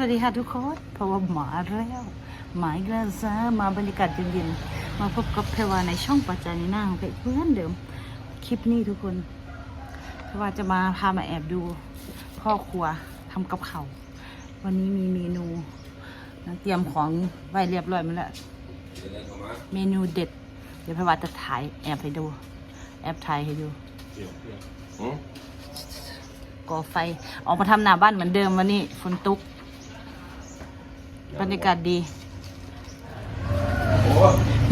วัสดีค่ะทุกคนเพราะว่าหมาแล้วหมาอีกแล้วจ้ามาบรรยากาศเย็นๆมาพบกับเพรวาในช่องปัจจานีหน้าของเพจเพื่อนเดิม คลิปนี้ทุกคนเพรวาจะมาพามาแอบดูพ่อครัวทำกับเขาววันนี้มีเมนูนะเตรียมของไว้เรียบร้อยหมาแล้วเมนูเด็ด เดี๋ยวเพรวาจะถ่ายแอบให้ดู แอบถ่ายให้ดูอืมก่อไฟออกมาทำหน้าบ้านเหมือนเดิมวันนี้ฝนตก บรรยากาศดี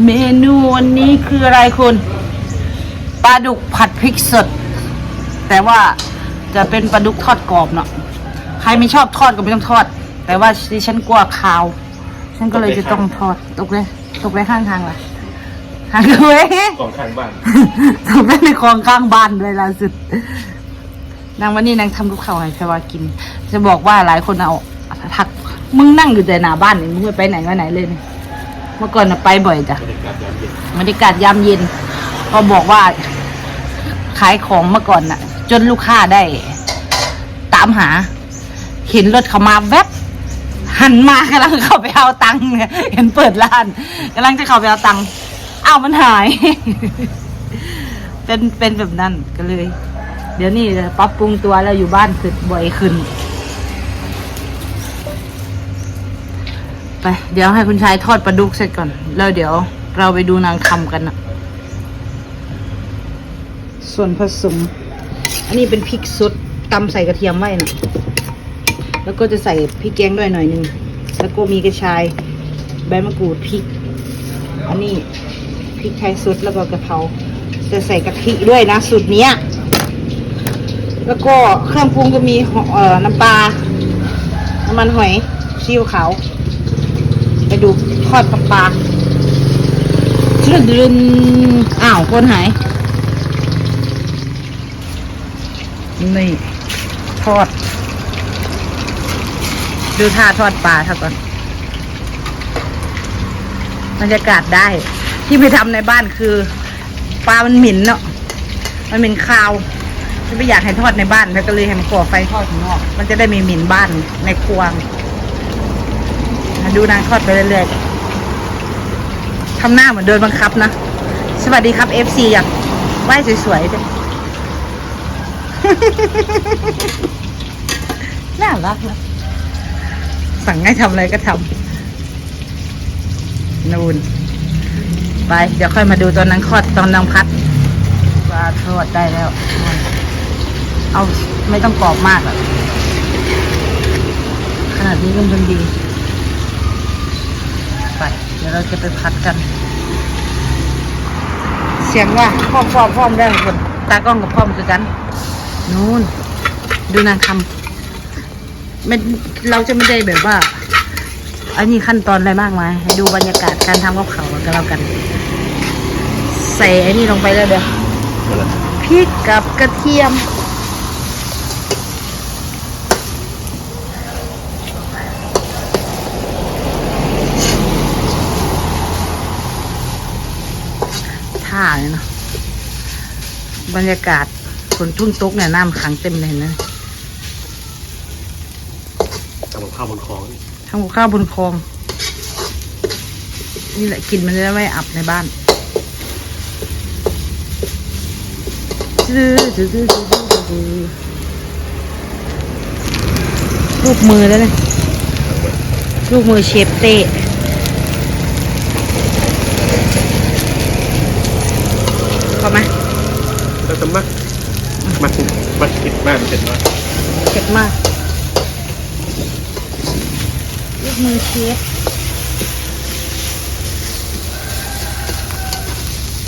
เมนูวันนี้คืออะไรคุณปลาดุกผัดพริกสด แต่ว่าจะเป็นปลาดุกทอดกรอบเนาะใครไม่ชอบทอดก็ไม่ต้องทอด แต่ว่าดิฉันกลัวคาว ฉันก็เลยจะต้องทอดตกเลยตกไปข้างทางละทางเลยกล่องข้างบ้านทำได้ในคลองข้างบ้านเลยล่าสุดนางวันนี้นางทำกับข้าวให้แพรวากิน จะบอกว่าหลายคนเอาทัก มึงนั่งอยู่แต่หน้าบ้านนี่มึงไม่ไปไหนมาไหนเลยนี่เมื่อก่อนน่ะไปบ่อยจ้ะบรรยากาศยามเย็นบรรยากาศยามเย็น ก็บอกว่า ขายของเมื่อก่อนน่ะ จนลูกค้าได้ ตามหา เห็นรถเขามาแวบหันมากำลังเข้าไปเอาตังค์เนี่ยเห็นเปิดร้านกำลังจะเข้าไปเอาตังค์อ้าวมันหาย เป็นเป็นแบบนั้นก็เลย เดี๋ยวนี้ปรับปรุงตัวแล้วอยู่บ้านขึ้นบ่อยขึ้น ไปเดี๋ยวให้คุณชายทอดปลาดุกเสร็จก่อน แล้วเดี๋ยวเราไปดูนางทำกันนะส่วนผสม อันนี้เป็นพริกสดตำใส่กระเทียมไว้นะแล้วก็จะใส่พริกแกงด้วยหน่อยนึง แล้วก็มีกระชาย ใบมะกรูดพริก อันนี้พริกไทยสดแล้วก็กระเพราจะใส่กะทิด้วยนะสูตรเนี้ย แล้วก็เครื่องปรุงก็มีน้ำปลาน้ำมันหอยซีอิ๊วขาว ดูทอดปลาปลาเชื่อดึนอ้าวคนหาย นี่ ทอด ดูท่าทอดปลาเท่าก่อนบรรยากาศได้ ที่ไม่ทำในบ้านคือ ปลามันหมิ่นเนาะมันเหม็นคาวฉันไม่อยากให้ทอดในบ้านแล้วก็เลยให้มันก่อไฟทอดข้างนอก มันจะได้ม่หมิ่นบ้านในครัว ดูนางทอดไปเรื่อยๆทำหน้าเหมือนโดนบังคับนะ สวัสดีครับเอฟซีอยากไหว้สวยๆด้วยน่ารักนะสั่งให้ทำอะไรก็ทำนูนไป เดี๋ยวค่อยมาดูตอนนางทอดตอนนางพัดปลาทอดได้แล้ว เอาไม่ต้องกรอบมากอะขนาดนี้ก็ยังดีไปเดี๋ยวเราจะไปพัดกัน เสียงว่าพร้อมพร้อมพร้อมได้ทุกคนตากล้องกับพร้อมคือกัน นู่น ดูนางทำไม่เราจะไม่ได้แบบว่า อันนี้ขั้นตอนอะไรมากมายให้ดูบรรยากาศการทำกับเขาวกันแล้วกัน ใส่ไอ้นี่ลงไปเลยเดี๋ยวนั่นแหละพริกกับกระเทียม ท่าเลยเนาะบรรยากาศฝนทุ่งตกเนี่ยน้ำขังเต็มเลยเห็นะทำกับข้าวบนคลองนี่ทำกับข้าวบนคลอง นี่แหละกลินมันจะไม่อับในบ้านลูกมือแล้วเนี่ยลูกมือเชฟเต้ พอไหมแล้วจะมักมักมักคิดมากมันเผ็ดมากเผ็ดมากลูกมือเชฟ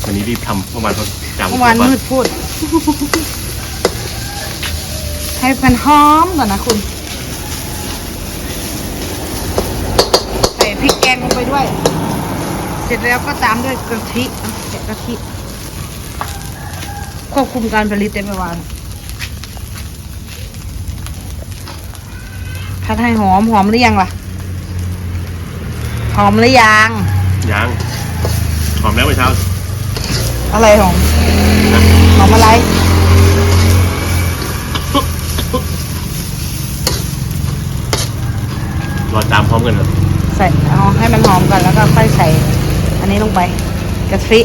วันนี้รีบทำเมื่อวานเขาจำเมื่อวานมืดพูด ให้มันหอมก่อนนะคุณ ใส่พริกแกงลงไปด้วย เสร็จแล้วก็ตามด้วยกะทิอะแกะกะทิ ควบคุมการผลิตเต็มไปวันพัดให้หอมหอมหรือยังล่ะ หอมหรือยังยังหอมแล้วเมื่อเช้าอะไรหอมหอมอะไรเรอตามพร้อมกันเหรอใส่เอาให้มันหอมก่อนแล้วก็ค่อยใส่ อันนี้ลงไปกะทิ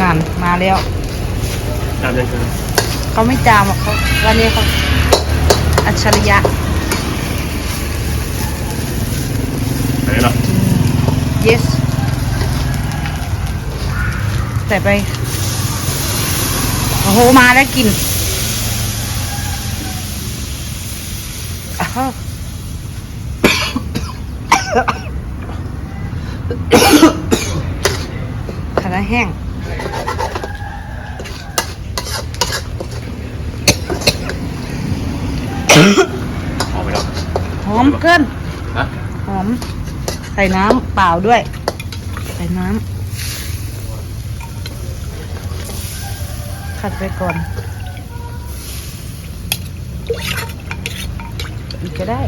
นั่นมาแล้วตามยังคือเขาไม่จามหรอกเขาวันนี้เขาอัจฉริยะอะไรหรอ yes ใส่ไป โอ้โห มาแล้วกลินอ้าว ขาแห้ง ออกไปแล้วหอมเกินฮะหอม ใส่น้ำเปล่าด้วย ใส่น้ำขัดไปก่อนอีกก็ได้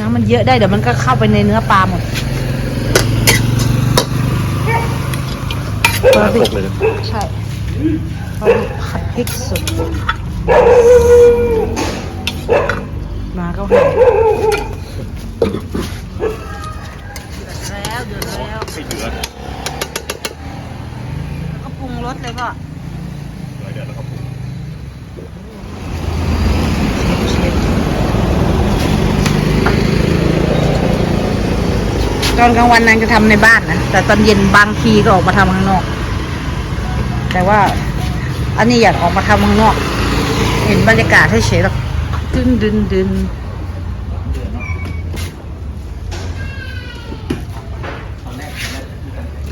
น้ำ มันเยอะได้เดี๋ยวมันก็เข้าไปในเนื้อปลาหมดน้ำตกเลยนะใช่เราผัดพริกสุดมาก็หายแล้วเดือดแล้วไม่เดือดก็ปรุงรสเลยก็ร้อยเดือดแล้วครับผม ต อนกลางวันนั้นจะทำในบ้านนะแต่ตอนเย็นบางทีก็ออกมาทำข้างนอก แต่ว่า อันนี้อยากออกมาทำข้างนอก เห็นบรรยากาศให้เฉยๆหรอกดึนดึนดึน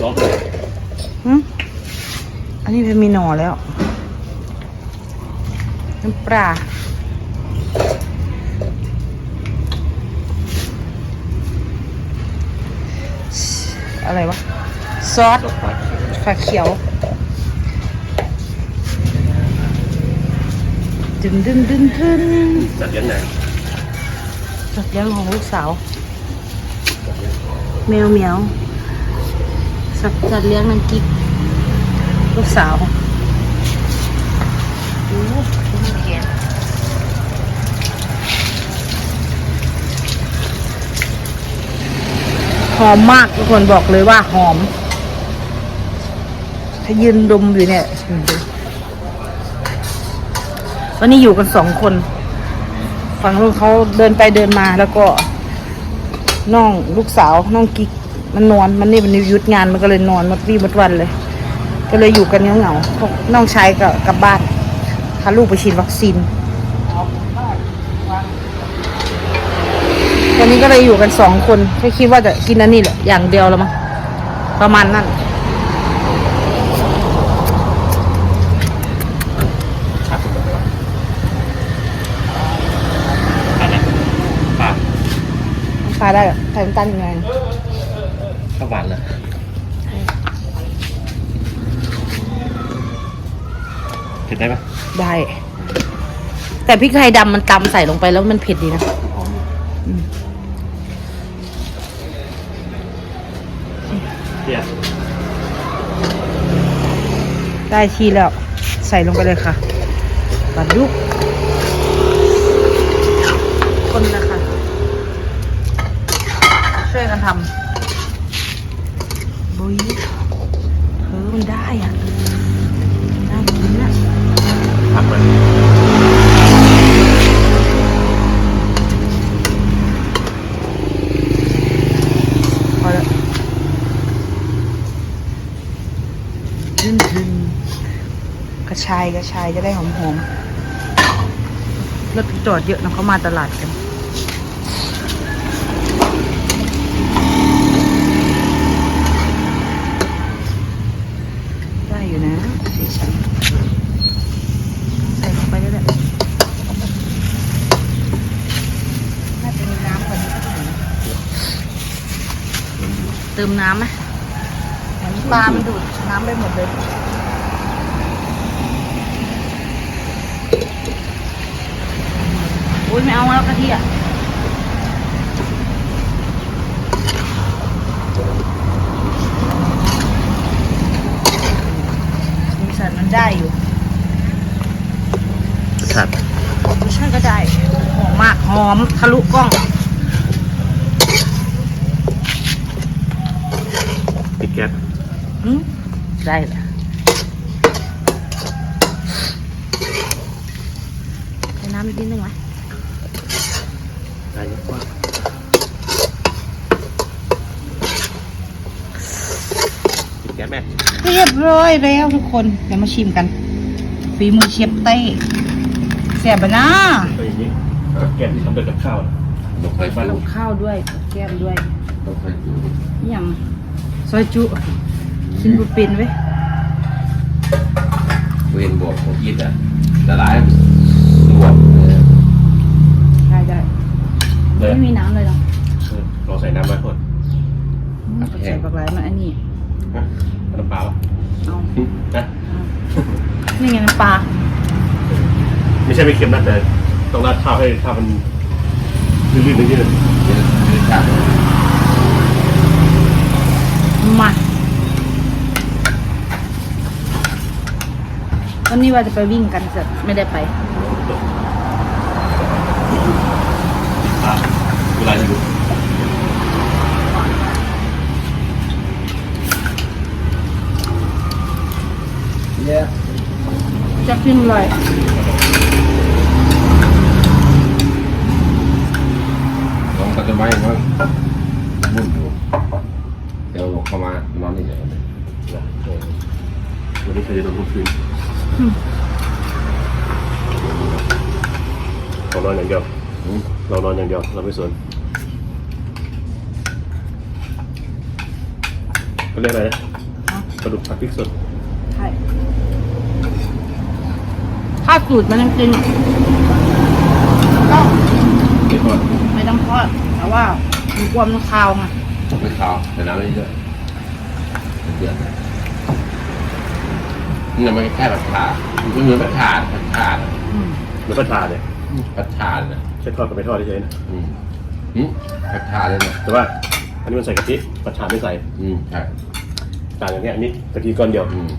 ร้องหึอันนี้เป็นมีหน่อแล้วน้ำปลา อะไรวะ ซอสจบครับฝาเขียว ดึงดึงดึงดึงจัดยังไงสัตว์เลี้ยงของลูกสาว แมวเหมียวสัตว์สัตว์เลี้ยงนางกิ๊กลูกสาวโอ้โหดูแขน หอมมากทุกคนบอกเลยว่าหอม ถ้ายืนดมอยู่เนี่ยอืมวันนี้อยู่กันสองคนฝั่งนู้นเขาเดินไปเดินมาแล้วก็น้องลูกสาวน้องกิ๊กมันนอนมันนี่มันยุดงานมันก็เลยนอนมดวี่หมดวันเลย ก็เลยอยู่กันเงาๆพวกน้องชายก็กลับบ้านพาลูกไปฉีดวัคซีน นี้ก็เลยอยู่กันสองคนแค่คิดว่าจะกินอันนี้แหละอย่างเดียวแล้วมั้งประมาณนั้นอะไรปลาปลาได้เหรอใส่น้ำตาลยังไงข้าวหวานเลยเผ็ดได้ไหมได้ แต่พริกไทยดำมันตำใส่ลงไปแล้วมันเผ็ดดีนะหอม เที่ยได้ทีแล้ว ใส่ลงไปเลยค่ะปลาดุกคนนะคะ ช่วยกันทำบุยเออมันได้อะน่ากินนะ ผักมัน พอแล้วดึนดึนกระ ชายกระชายจะได้หอมหอมๆรถจอดเยอะนะเขามาตลาดกันได้อยู่นะสีสันใส่ลงไปได้แหละน่าจะมีน้ำกว่านี้กหน่อยนะเติมน้ำไหมเหมือนปลามันดูดน้ำไปหมดเลย อุ้ยไม่เอาแล้วกะทิอะสีสันมันได้อยู่ไม่ใช่ก็ได้หอมมากหอมทะลุกล้องปิดแก๊สอืมได้แหละใส่น้ำอีกนิดนึงไหม ได้เยอะกว่าปิดแก๊สแม่เรียบร้อยแล้วทุกคน เดี๋ยวมาชิมกันฝีมือเชฟเต้แซ่บอะนะก็อย่างนี้แก๊สที่ทำด้วยกับข้าวน่ะเราเคยปลาดูกับข้าวด้วยกับแก้มด้วยเราเคยดูอหย่างซอยจุกินบุเป็นเว้ยเวนบอกของอีทอะละลาย เลยไม่มีน้ำเลยหรอเออลองใส่น้ำมาก่อนอืมใส่ปลากไหลมันอันนี้นะเอาน้ำเปล่าเอานะนี่ไงน้ำปลา ไม่ใช่ไม่เค็มนะแต่ต้องราดข้าวให้ข้าวมันลื่นๆนิดนึงเป็นชาติมาวันนี้ว่าจะไปวิ่งกันแต่ไม่ได้ไป อะเวลาอยู่ เนี่ย จะกินเลยลองตัดต้นไม้มั้งมุ่นอยู่เดี๋ยวเข้ามานอนนี่เดี๋ยวนะเออวันนี้เคยจะโดนทุกคืนอืมเรานอนอย่างเดียวอืมเรานอนอย่างเดียวเราไม่สนเขาเรียกอะไรนะปลาดุกผัดพริกสด ใช่ ถ้าสูตรมันจริงๆอะก็เดี๋ยวก่อนไม่ต้องทอดแต่ว่ามีความคาวไงไม่ขาวแต่น้ำนี่เยอะเดือดนี่มันแค่ผัดฉามันเหมือนผัดฉาผัดฉาอืมแล้วก็ทานเนี่ยผัดฉาเนี่ยใช้ทอดกับไม่ทอดเฉยๆนะอืมอืมผัดฉาเลยนะแต่ว่าอันนี้มันใส่กะทิปลาชาไม่ใส่ อืมใช่ต่างอย่างเนี้ยอันนี้กะทิก้อนเดียวอืม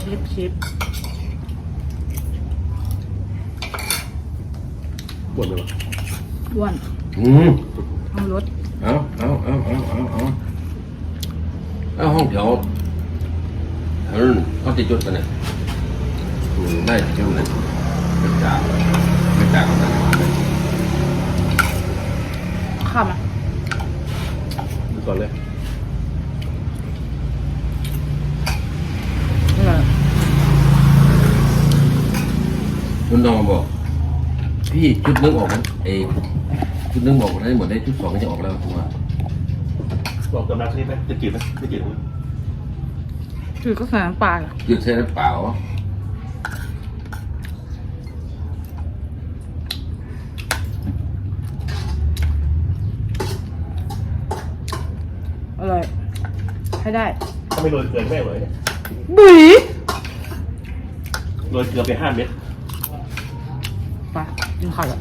ชิปชิป วดเลยวะอ้วนอืมเอารสเอาเอาเอาเอาเอาเอาเอาห้องแถวเออเขาจะจุดกันเนี่ยอืมได้จุดเลยไม่จ่าไม่จ่ากันนะข้าวมาดูก่อนเลยเออคุณน้องบอก พี่จุดนึงออกมันเองจุดนึงออกได้หมดได้จุดสองก็จะออกแล้วผมว่าบอกกำลังนิดไหมจะจืดไหมไม่จืดไหมจืดก็ใส่น้ำปลาเหรอจุดเส้นเปล่าอร่อยให้ได้ถ้าไม่โรยเกลือไม่อร่อยเนี่ยบุ๋ยโรยเกลือไปห้าเม็ด ไปกินข้าวแล้ว